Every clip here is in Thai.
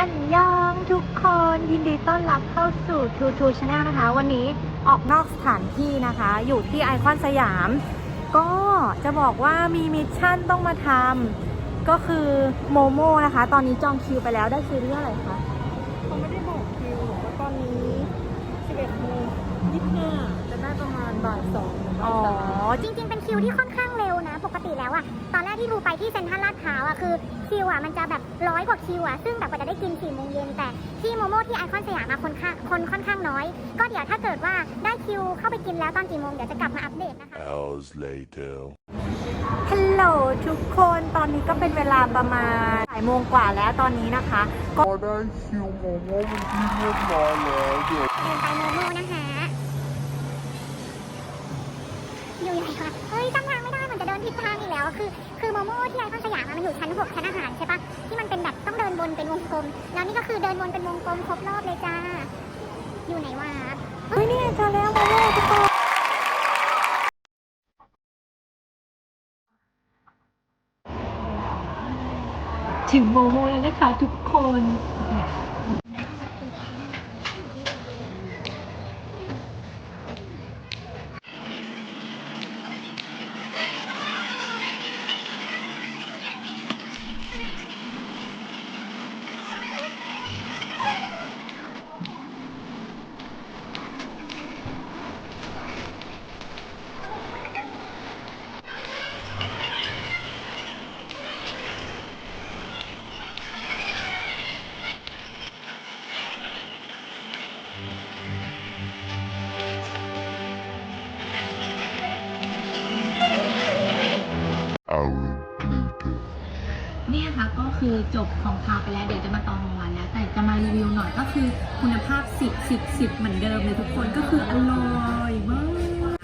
ทุกคนยินดีต้อนรับเข้าสู่ทูทูชาแนลนะคะ วันนี้ออกนอกสถานที่นะคะ อยู่ที่ไอคอนสยาม ก็จะบอกว่ามีมิชชั่นต้องมาทำก็คือโมโมนะคะ ตอนนี้จองคิวไปแล้วได้คิวที่เท่าไหร่คะเขาไม่ได้บอกคิวบอกว่าตอนนี้11โมง25 ได้ประมาณบ่ายสองถึงบ่าอ๋ยอสามจริง ๆ เป็นคิวที่ค่อนข้างเร็วนะ ปกติแล้วอะตอนแรกที่ดูไปที่เซ็นทรัลลาดพร้าวอะคือคิวอะมันจะแบบร้อยกว่าคิวอะซึ่งแบบกว่าจะได้กิน4โมงเย็นแต่ที่โมโม่ที่ไอคอนสยามมาคนค่าคนค่อนข้างน้อย ก็เดี๋ยวถ้าเกิดว่าได้คิวเข้าไปกินแล้วตอนกี่โมงเดี๋ยวจะกลับมาอัปเดตนะคะ Hours later. ฮัลโหลทุกคนตอนนี้ก็เป็นเวลาประมาณบ่ายโมงกว่าแล้วตอนนี้นะคะ ก็พอได้คิวโมโม่เป็นที่เรียบร้อยแล้วเดี๋ยวเดินไปโมโม่นะคะ อยู่ไหนคะเฮ้ยจำทางไม่ได้เหมือนจะเดินผิดทางอีกแล้ว คือ คือโมโม่ที่ไอคอนสยามอะมันอยู่ชั้น6ชั้นอาหารใช่ปะที่มันเป็นแบบต้องเดินวนเป็นวงกลม แล้วนี่ก็คือเดินวนเป็นวงกลมครบรอบเลยจ้า อยู่ไหนวะเฮ้ยนี่ไงเจอแล้วโมโมทุกคนถึงโมโมแล้วนะคะทุกคน คะก็คือจบของพาวไปแล้วเดี๋ยวจะมาตอนกลางวันแล้ว แต่จะมารีวิวหน่อยก็คือคุณภาพสิบสิบสิบเหมือนเดิมเลยทุกคนก็คืออร่อยมาก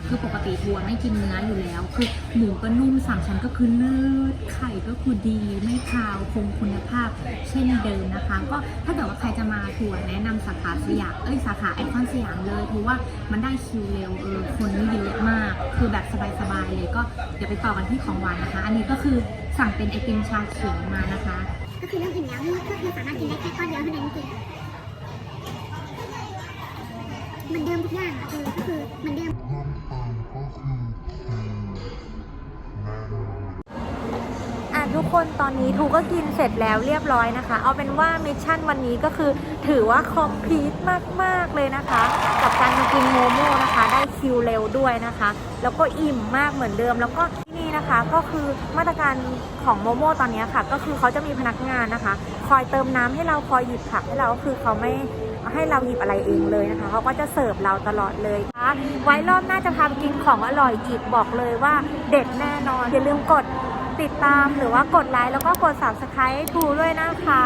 คือปกติทัวไม่กินเนื้ออยู่แล้ว คือหมูก็นุ่มสามชั้นก็คือเลิศไข่ก็คือดีไม่คาวคงคุณภาพ เช่นเดิมนะคะ ก็ถ้าเกิดว่าใครจะมาทัวร์แนะนำสาขาสยามเอ้ยสาขาไอคอนสยามเลยเพราะว่ามันได้คิวเร็วเออคนไม่เยอะมาก คือแบบสบายๆเลยก็เดี๋ยวไปต่อกันที่ของหวานนะคะ อันนี้ก็คือสั่งเป็นไอติมชาเขียวมานะคะ ก็คือเริ่มอิ่มแล้วนี่ก็คือสามารถกินได้แค่ก้อนเดียวเท่านั้นจริง ทุกอย่างอะเออก็คือเหมือนเดิมเพิ่มเติมก็คือแน่นอนอะทุกคนตอนนี้ทูก็กินเสร็จแล้วเรียบร้อยนะคะ เอาเป็นว่ามิชชั่นวันนี้ก็คือถือว่าคอมพลีทมากๆเลยนะคะ กับการมากินโมโม่นะคะ ได้คิวเร็วด้วยนะคะ แล้วก็อิ่มมากเหมือนเดิมแล้วก็ นะคะ ก็คือมาตรการของโมโม่ตอนนี้ค่ะ ก็คือเขาจะมีพนักงานนะคะ คอยเติมน้ำให้เราคอยหยิบผักให้เราก็คือเขาไม่ให้เราหยิบอะไรเองเลยนะคะเขาก็จะเสิร์ฟเราตลอดเลยนะคะไว้รอบหน้าจะพากินของอร่อยอีกบอกเลยว่าเด็ดแน่นอนอย่าลืมกดติดตามหรือว่ากดไลค์แล้วก็กด subscribe ให้ทูด้วยนะคะ